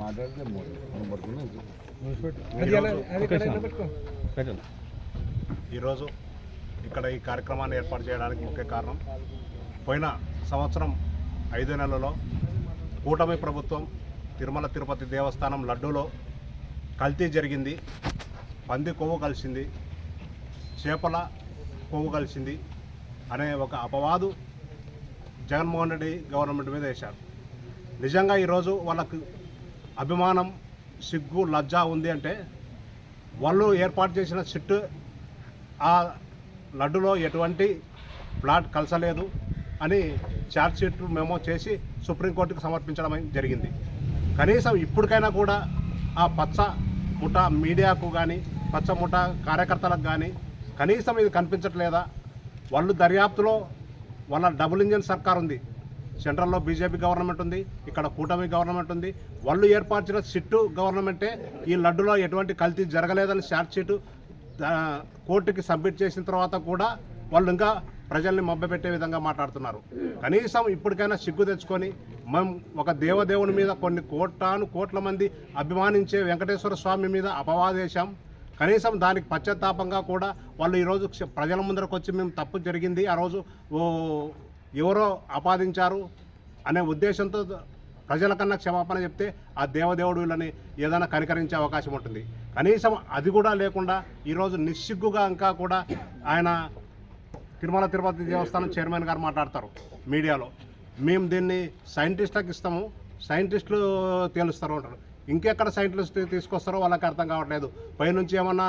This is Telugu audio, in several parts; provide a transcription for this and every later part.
మాట్లాడితే ఈరోజు ఇక్కడ ఈ కార్యక్రమాన్ని ఏర్పాటు చేయడానికి ముఖ్య కారణం పోయిన సంవత్సరం ఐదు నెలలలో కూటమి ప్రభుత్వం తిరుమల తిరుపతి దేవస్థానం లడ్డూలో కల్తీ జరిగింది పంది కొవ్వు కలిసింది చేపల కొవ్వు కలిసింది అనే ఒక అపవాదు జగన్మోహన్ రెడ్డి గవర్నమెంట్ మీద వేశారు. నిజంగా ఈరోజు వాళ్ళకు అభిమానం సిగ్గు లజ్జ ఉంది అంటే వాళ్ళు ఏర్పాటు చేసిన సిట్టు ఆ లడ్డులో ఎటువంటి ప్లాట్ కలసలేదు అని ఛార్జ్షీట్ మేము చేసి సుప్రీంకోర్టుకు సమర్పించడం జరిగింది. కనీసం ఇప్పటికైనా కూడా ఆ పచ్చ ముఠ మీడియాకు కానీ పచ్చ ముఠ కార్యకర్తలకు కానీ కనీసం ఇది కనిపించట్లేదా? వాళ్ళు దర్యాప్తులో వాళ్ళ డబుల్ ఇంజన్ సర్కార్ ఉంది సెంట్రల్లో బీజేపీ గవర్నమెంట్ ఉంది ఇక్కడ కూటమి గవర్నమెంట్ ఉంది. వాళ్ళు ఏర్పరిచిన సిట్టు గవర్నమెంటే ఈ లడ్డులో ఎటువంటి కల్తీ జరగలేదని ఛార్జ్ షీటు కోర్టుకి సబ్మిట్ చేసిన తర్వాత కూడా వాళ్ళు ఇంకా ప్రజల్ని మభ్యపెట్టే విధంగా మాట్లాడుతున్నారు. కనీసం ఇప్పటికైనా సిగ్గు తెచ్చుకొని మేము ఒక దేవదేవుని మీద కొన్ని కోటాను కోట్ల మంది అభిమానించే వెంకటేశ్వర స్వామి మీద అపవాదేశాం కనీసం దానికి పశ్చాత్తాపంగా కూడా వాళ్ళు ఈరోజు క్ష- ప్రజల ముందరకు వచ్చి మేము తప్పు జరిగింది. ఆ రోజు ఓ ఎవరో ఆపాదించారు అనే ఉద్దేశంతో ప్రజల కన్నా క్షమాపణ చెప్తే ఆ దేవదేవుడు వీళ్ళని ఏదైనా కనికరించే అవకాశం ఉంటుంది. కనీసం అది కూడా లేకుండా ఈరోజు నిస్సిగ్గుగా ఇంకా కూడా ఆయన తిరుమల తిరుపతి దేవస్థానం చైర్మన్ గారు మాట్లాడతారు మీడియాలో. మేము దీన్ని సైంటిస్ట్లకు ఇస్తాము సైంటిస్టులు తేలుస్తారు అంటారు. ఇంకెక్కడ సైంటిస్ట్ తీసుకొస్తారో వాళ్ళకి అర్థం కావట్లేదు. పైనుంచి ఏమన్నా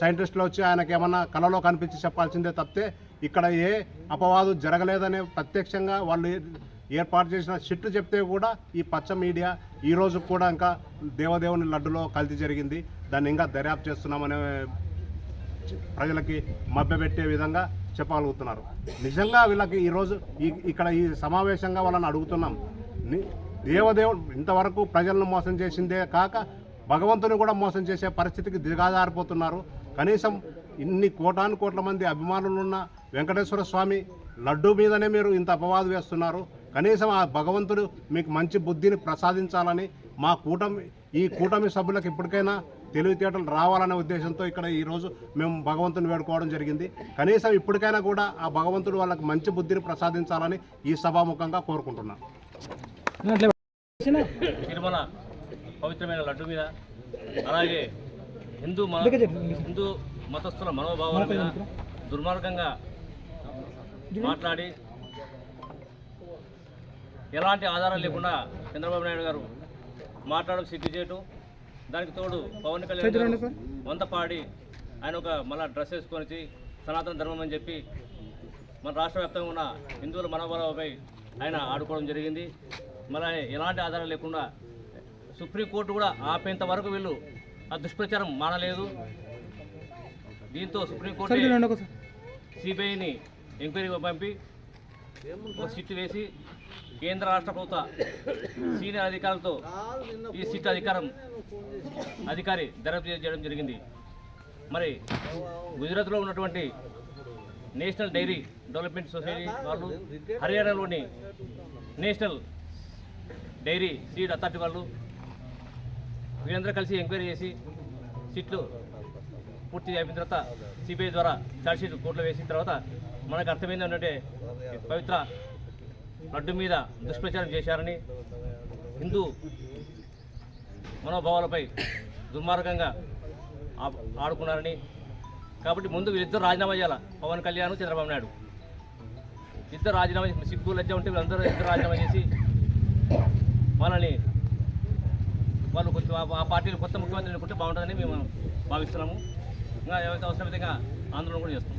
సైంటిస్టులు వచ్చి ఆయనకి ఏమన్నా కళలో కనిపించి చెప్పాల్సిందే తప్పితే ఇక్కడ ఏ అపవాదు జరగలేదనే ప్రత్యక్షంగా వాళ్ళు ఏర్పాటు చేసిన షిట్లు చెప్తే కూడా ఈ పచ్చ మీడియా ఈ రోజు కూడా ఇంకా దేవదేవుని లడ్డులో కల్తీ జరిగింది. దాన్ని ఇంకా దర్యాప్తు చేస్తున్నామనే ప్రజలకి మభ్యపెట్టే విధంగా చెప్పగలుగుతున్నారు. నిజంగా వీళ్ళకి ఈరోజు ఈ ఇక్కడ ఈ సమావేశంగా వాళ్ళని అడుగుతున్నాం. దేవదేవుడు ఇంతవరకు ప్రజలను మోసం చేసిందే కాక భగవంతుని కూడా మోసం చేసే పరిస్థితికి దిగాజారిపోతున్నారు కనీసం ఇన్ని కోటాను కోట్ల మంది అభిమానులున్న వెంకటేశ్వర స్వామి లడ్డు మీదనే మీరు ఇంత అపవాదు వేస్తున్నారు. కనీసం ఆ భగవంతుడు మీకు మంచి బుద్ధిని ప్రసాదించాలని మా కూటమి ఈ కూటమి సభ్యులకు ఇప్పటికైనా తెలివితేటలు రావాలనే ఉద్దేశంతో ఇక్కడ ఈరోజు మేము భగవంతుని వేడుకోవడం జరిగింది. కనీసం ఇప్పటికైనా కూడా ఆ భగవంతుడు వాళ్ళకి మంచి బుద్ధిని ప్రసాదించాలని ఈ సభాముఖంగా కోరుకుంటున్నాను తిరుమల పవిత్రమైన లడ్డు మీద అలాగే హిందూ హిందూ మతస్థుల మనోభావాల మీద దుర్మార్గంగా మాట్లాడి ఎలాంటి ఆధారం లేకుండా చంద్రబాబు నాయుడు గారు మాట్లాడడం సిగ్గు చేయటం దానికి తోడు పవన్ కళ్యాణ్ వంత పాడి ఆయన ఒక మళ్ళా డ్రెస్ వేసుకొని సనాతన ధర్మం అని చెప్పి మన రాష్ట్ర వ్యాప్తంగా ఉన్న హిందువుల మనోభావాలపై ఆయన ఆడుకోవడం జరిగింది. మళ్ళీ ఎలాంటి ఆధారం లేకుండా సుప్రీంకోర్టు కూడా ఆపేంత వరకు వీళ్ళు ఆ దుష్ప్రచారం మానలేదు. దీంతో సుప్రీంకోర్టు సిబిఐని ఎంక్వైరీకి పంపి ఒక సిట్ వేసి కేంద్ర రాష్ట్ర ప్రభుత్వ సీనియర్ అధికారులతో ఈ సిట్ అధికారం అధికారి దర్యాప్తు చేయడం జరిగింది. మరి గుజరాత్లో ఉన్నటువంటి నేషనల్ డైరీ డెవలప్మెంట్ సొసైటీ వాళ్ళు హర్యానాలోని నేషనల్ డైరీ సీడ్ అథారిటీ వాళ్ళు వీళ్ళందరూ కలిసి ఎంక్వైరీ చేసి సిట్లు పూర్తి అయిపోయిన తర్వాత సిబిఐ ద్వారా ఛార్జ్షీట్ కోర్టులో వేసిన తర్వాత మనకు అర్థమైంది ఏంటంటే పవిత్ర లడ్డు మీద దుష్ప్రచారం చేశారని హిందూ మనోభావాలపై దుర్మార్గంగా ఆడుకున్నారని. కాబట్టి ముందు వీళ్ళిద్దరు రాజీనామా చేయాలి? పవన్ కళ్యాణ్ చంద్రబాబు నాయుడు. ఇద్దరు రాజీనామా సిగ్గు లజ్జ ఉంటే వీళ్ళందరూ ఇద్దరు రాజీనామా చేసి వాళ్ళని వాళ్ళు కొంచెం ఆ- ఆ పార్టీలు కొత్త ముఖ్యమంత్రి అనుకుంటే బాగుంటుందని మేము భావిస్తున్నాము. ఇంకా ఏవైతే అవసరమైతే ఇంకా ఆందోళన కూడా చేస్తాం